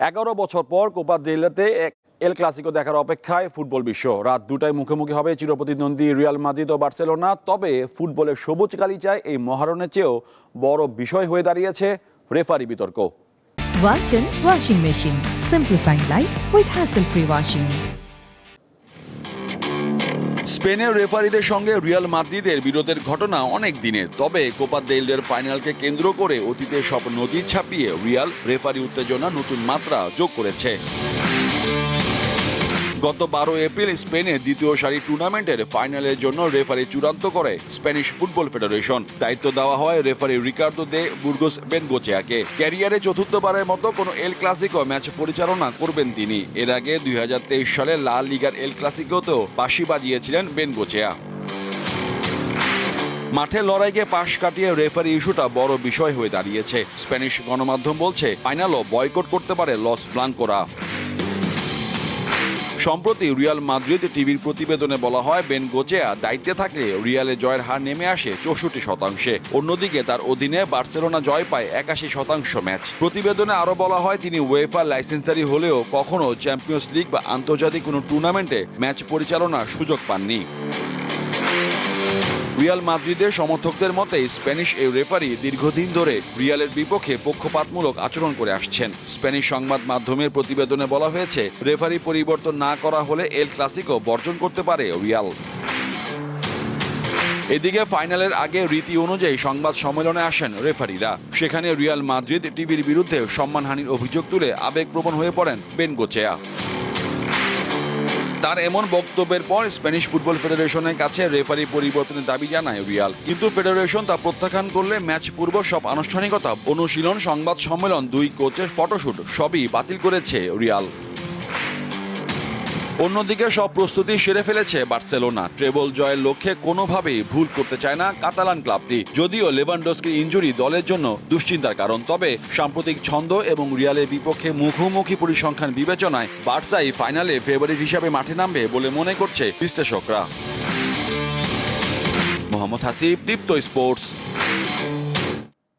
এগারো বছর পর কোপা দেলাতে এক এল ক্লাসিকো দেখার অপেক্ষায় ফুটবল বিশ্ব রাত দুটায় মুখোমুখি হবে চিরপ্রতিদ্বন্দ্বী রিয়াল মাদ্রিদ ও বার্সেলোনা তবে ফুটবলের সবুজ কালি চায় এই মহারণের চেয়েও বড় বিষয় হয়ে দাঁড়িয়েছে রেফারি বিতর্ক Walton washing machine simplifying life with hassle free washing. স্পেনের রেফারিদের সঙ্গে রিয়াল মাদ্রিদের বিরোধের ঘটনা অনেক দিনের। তবে কোপা দেলডের ফাইনালকে কেন্দ্র করে অতীতে সব নজির ছাপিয়ে রিয়াল রেফারি উত্তেজনা নতুন মাত্রা যোগ করেছে। গত বারো এপ্রিল স্পেনের দ্বিতীয় সারি টুর্নামেন্টের ফাইনালের জন্য রেফারি চূড়ান্ত করে স্প্যানিশ ফুটবল ফেডারেশন। দায়িত্ব দেওয়া হয় রেফারি রিকার্দো দে বুর্গোস বেনগোচেয়াকে। ক্যারিয়ারে চতুর্থবারের মতো কোনো এল ক্লাসিকো ম্যাচ পরিচালনা করবেন তিনি। এর আগে দুই হাজার তেইশ সালে লা লিগার এল ক্লাসিকোতেও বাঁশি বাজিয়েছিলেন বেনগোচেয়া। মাঠে লড়াইকে পাশ কাটিয়ে রেফারি ইস্যুটা বড় বিষয় হয়ে দাঁড়িয়েছে। স্প্যানিশ গণমাধ্যম বলছে, ফাইনালও বয়কট করতে পারে লস ব্লাঙ্কোরা। সম্প্রতি রিয়াল মাদ্রিদ টিভির প্রতিবেদনে বলা হয়, বেন গোচেয়া দায়িত্বে থাকলে রিয়ালে জয়ের হার নেমে আসে চৌষট্টি শতাংশে। অন্যদিকে তার অধীনে বার্সেলোনা জয় পায় একাশি শতাংশ ম্যাচ। প্রতিবেদনে আরও বলা হয়, তিনি ওয়েফার লাইসেন্সারি হলেও কখনো চ্যাম্পিয়ন্স লিগ বা আন্তর্জাতিক কোনো টুর্নামেন্টে ম্যাচ পরিচালনার সুযোগ পাননি। রিয়াল মাদ্রিদের সমর্থকদের মতে স্প্যানিশ এই রেফারি দীর্ঘদিন ধরে রিয়ালের বিপক্ষে পক্ষপাতমূলক আচরণ করে আসছেন। স্প্যানিশ সংবাদ মাধ্যমের প্রতিবেদনে বলা হয়েছে, রেফারি পরিবর্তন না করা হলে এল ক্লাসিকো বর্জন করতে পারে রিয়াল। এদিকে ফাইনালের আগে রীতি অনুযায়ী সংবাদ সম্মেলনে আসেন রেফারিরা। সেখানে রিয়াল মাদ্রিদ টিভির বিরুদ্ধে সম্মানহানির অভিযোগ তুলে আবেগপ্রবণ হয়ে পড়েন বেনগোচেয়া। তার এমন বক্তব্যের পর স্প্যানিশ ফুটবল ফেডারেশনের কাছে রেফারি পরিবর্তনের দাবি জানায় রিয়াল। কিন্তু ফেডারেশন তা প্রত্যাখ্যান করলে ম্যাচ পূর্ব সব আনুষ্ঠানিকতা, অনুশীলন, সংবাদ সম্মেলন, দুই কোচের ফটোশুট, সবই বাতিল করেছে রিয়াল। অন্যদিকে সব প্রস্তুতি সেরে ফেলেছে বার্সেলোনা। ট্রেবল জয়ের লক্ষ্যে কোনোভাবেই ভুল করতে চায় না কাতালান ক্লাবটি। যদিও লেভানডস্কির ইঞ্জুরি দলের জন্য দুশ্চিন্তার কারণ, তবে সাম্প্রতিক ছন্দ এবং রিয়ালের বিপক্ষে মুখোমুখি পরিসংখ্যান বিবেচনায় বার্সাই ফাইনালে ফেভারিট হিসাবে মাঠে নামবে বলে মনে করছে বিশ্লেষকরা। মোহাম্মদ হাসিব, দীপ্ত স্পোর্টস।